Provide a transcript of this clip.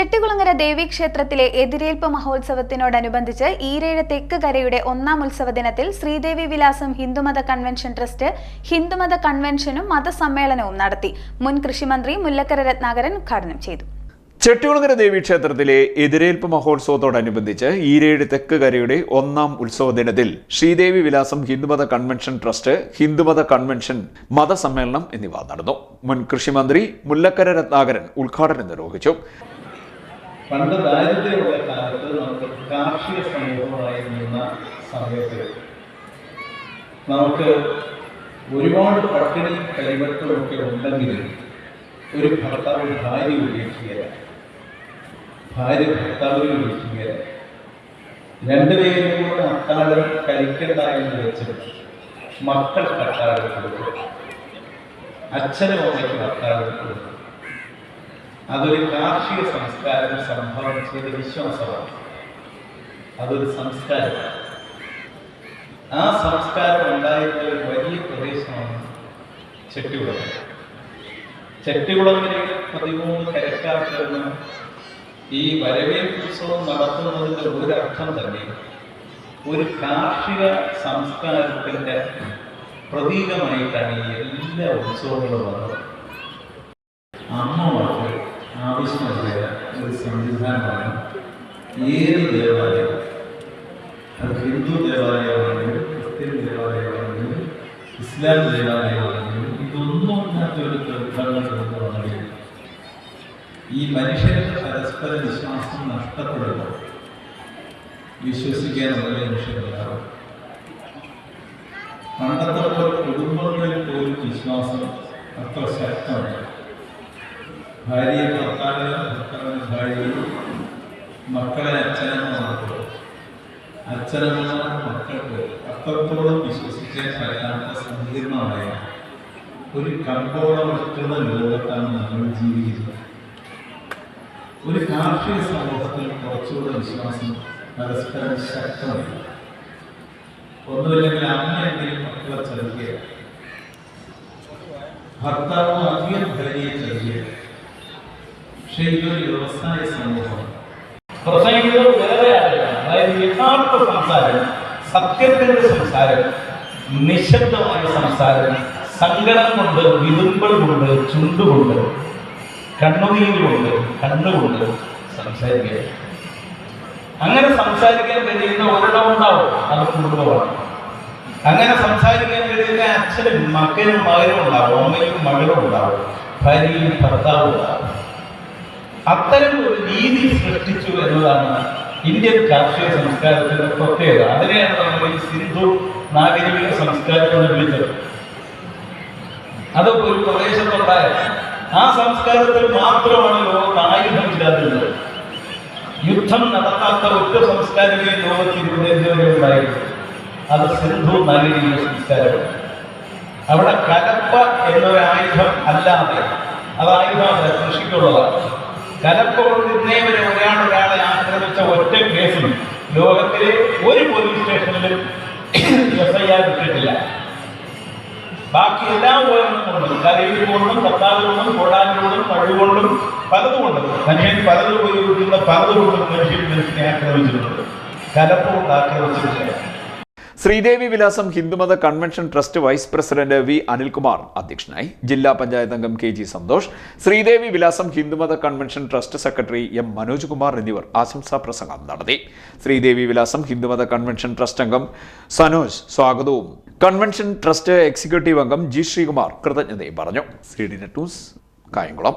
ചെട്ടികുളങ്ങര ദേവീക്ഷേത്രത്തിലെ എതിരേൽപ്പ് മഹോത്സവത്തിനോടനുബന്ധിച്ച് ഈരേഴ് തെക്ക് കരയുടെ ഒന്നാം ഉത്സവ ദിനത്തിൽ ശ്രീദേവി വിലാസം ഹിന്ദുമത കൺവെൻഷൻ ട്രസ്റ്റ് ഹിന്ദുമത കൺവെൻഷനും മതസമ്മേളനവും നടത്തി. മുൻ കൃഷിമന്ത്രി മുല്ലക്കര രത്നാകരൻ ഉദ്ഘാടനം ചെയ്തു. ചെട്ടികുളങ്ങര ദേവീക്ഷേത്രത്തിലെ എതിരേൽപ്പ് മഹോത്സവത്തോടനുബന്ധിച്ച് ഈരേഴ് തെക്ക് കരയുടെ ഒന്നാം ഉത്സവ ദിനത്തിൽ ശ്രീദേവി വിലാസം ഹിന്ദുമത കൺവെൻഷൻ ട്രസ്റ്റ് ഹിന്ദുമത കൺവെൻഷൻ മതസമ്മേളനം എന്നിവ നടന്നു. മുൻ കൃഷിമന്ത്രി മുല്ലക്കര രത്നാകരൻ ഉദ്ഘാടനം നിർവഹിച്ചു. പണ്ട് ദാരിദ്ര്യമുള്ള കാലത്ത് നമുക്ക് കാർഷിക സമൂഹമായി നിന്ന സമയത്ത് നമുക്ക് ഒരുപാട് പട്ടിണി കൈവട്ടമൊക്കെ ഉണ്ടെങ്കിലും ഒരു ഭർത്താവ് ഭാര്യ ഉപേക്ഷിക്കുക ഭാര്യ ഭർത്താവിനെ ഉപേക്ഷിക്കുക രണ്ടുപേരും കൂടെ അത്താഴം കഴിക്കണ്ട എന്ന് വെച്ചിട്ട് മക്കൾ അത്താഴം കൊടുക്കും. അച്ഛനും അമ്മയ്ക്കും അത്താഴം കൊടുക്കും. അതൊരു കാർഷിക സംസ്കാരം സംഭവം ചെയ്ത വിശ്വാസമാണ്. അതൊരു സംസ്കാരമാണ് ആ സംസ്കാരം ഉണ്ടായിരുന്ന ഒരു വലിയ പ്രദേശമാണ് ചെട്ടികുളം. ചെട്ടികുളത്തിലെ പതിമൂന്ന് കരക്കാർ ചേർന്ന് ഈ നടത്തുന്നതിന്റെ നടത്തുന്നതിന്റെ ഒരർത്ഥം തന്നെ ഒരു കാർഷിക സംസ്കാരത്തിന്റെ പ്രതീകമായിട്ടാണ് ഈ എല്ലാ ഉത്സവങ്ങളും വന്നത്. അമ്മമാർക്ക് ആവശ്യമായ ഒരു സംവിധാനമാണ് ഏത് ദേവാലയം അത് ഹിന്ദു ദേവാലയമാണെങ്കിലും ക്രിസ്ത്യൻ ദേവാലയമാണെങ്കിലും ഇസ്ലാം ദേവാലയമാണെങ്കിലും ഇതൊന്നും ഇല്ലാത്ത ഒരു കൊണ്ടുവന്നെങ്കിൽ ഈ മനുഷ്യരുടെ പരസ്പര വിശ്വാസം നഷ്ടപ്പെടുമ്പോൾ വിശ്വസിക്കാനുള്ള മനുഷ്യരുണ്ടാവും പണ്ടത്തെ പോലെ കുടുംബങ്ങളിൽ പോലും വിശ്വാസം അത്ര ശക്തമാണ് ഭാര്യയെ ഭർത്താവിന് ഭർത്താവിന് ഭാര്യയും മക്കളെ അച്ഛനമ്മമാർക്ക്. അച്ഛനമ്മ മക്കൾക്ക് അത്രത്തോളം വിശ്വസിക്കാൻ പറ്റാത്ത സങ്കീർണമായ ഒരു കമ്പോളവൽക്കൃത ലോകത്താണ് നമ്മൾ ജീവിക്കുന്നത്. ഒരു കാർഷിക സമൂഹത്തിൽ കുറച്ചുകൂടെ വിശ്വാസം പരസ്പരം ശക്തമാണ്. ഒന്നുമില്ലെങ്കിൽ അമ്മയെങ്കിലും മക്കളെ ചെറുക്കുക ഭർത്താവ് അധികം ഭാര്യയെ ചെറുക്കുക പക്ഷേ ഇതൊരു വ്യവസായ സമൂഹം. പ്രസംഗികൾ വേറെ ആളുകളാണ് അതായത് യഥാർത്ഥ സംസാരം സത്യത്തിന്റെ സംസാരം നിശബ്ദമായ സംസാരം സങ്കടം കൊണ്ട് വിതുമ്പൽ കൊണ്ട് ചുണ്ടുകൊണ്ട് കണ്ണുനീരുകൊണ്ട് കണ്ണുകൊണ്ട് സംസാരിക്കുക. അങ്ങനെ സംസാരിക്കാൻ കഴിയുന്ന ഒരിടം ഉണ്ടാവും അത് കുടുംബമാണ്. അങ്ങനെ സംസാരിക്കാൻ കഴിയുന്ന അച്ഛനും മകനും മകനും ഉണ്ടാവും അമ്മയും മകളും ഉണ്ടാവും ഭാര്യയും ഭർത്താവും ഉണ്ടാവും. അത്തരം ഒരു രീതി സൃഷ്ടിച്ചു എന്നതാണ് ഇന്ത്യൻ കാർഷിക സംസ്കാരത്തിന്റെ പ്രത്യേകത. അതിനെയാണ് നമ്മൾ ഈ സിന്ധു നാഗരിക സംസ്കാരം എന്ന് വിളിച്ചത്. അതൊക്കെ ഒരു പ്രദേശത്തുണ്ടായ ആ സംസ്കാരത്തിൽ മാത്രമാണ് ലോകത്ത് ആയുധം ഇല്ലാതിരുന്നത്. യുദ്ധം നടത്താത്ത ഒറ്റ സംസ്കാരമേ ലോകത്ത് ഇരുപതിവരെ ഉണ്ടായിരുന്നു അത് സിന്ധു നാഗരിക സംസ്കാരമാണ്. അവിടെ കലപ്പ എന്നൊരു ആയുധം അല്ലാതെ അത് ആയുധമല്ല കൃഷിക്കുള്ളതാണ്. കൊണ്ട് ഇന്നേ ഒരാൾ ഒരാളെ ആക്രമിച്ച ഒറ്റ കേസും ലോകത്തിലെ ഒരു പോലീസ് സ്റ്റേഷനിലും എഫ് ഐ ആർ കിട്ടിയിട്ടില്ല ബാക്കി എല്ലാ ഉപകരണങ്ങളും കരയിൽ കൊണ്ടും കത്താവിൽ കൊണ്ടും കൊടാനിലൂടും പഴുകൊണ്ടും പലതുകൊണ്ടും മനുഷ്യൻ പലതും ഉപയോഗിക്കുന്ന പലതുകൊണ്ടും മനുഷ്യൻ മനുഷ്യനെ ആക്രമിച്ചിട്ടുണ്ട്. കലപ്പുകൊണ്ട് ആക്രമിച്ചിട്ടില്ല. ശ്രീദേവി വിലാസം ഹിന്ദുമത convention trust vice president V Anilkumar അധ്യക്ഷനായി ജില്ലാ പഞ്ചായത്ത് അംഗം കെ ജി സന്തോഷ് ശ്രീദേവി വിലാസം ഹിന്ദുമത convention trust secretary M Manoj Kumar എന്നിവർ ആശംസാ പ്രസംഗം നടത്തി. ശ്രീദേവി വിലാസം ഹിന്ദുമത കൺവെൻഷൻ ട്രസ്റ്റ് അംഗം സനോജ് സ്വാഗതവും. കൺവെൻഷൻ ട്രസ്റ്റ് എക്സിക്യൂട്ടീവ് അംഗം ജി ശ്രീകുമാർ കൃതജ്ഞതയും പറഞ്ഞു. C D net news Kayamkulam.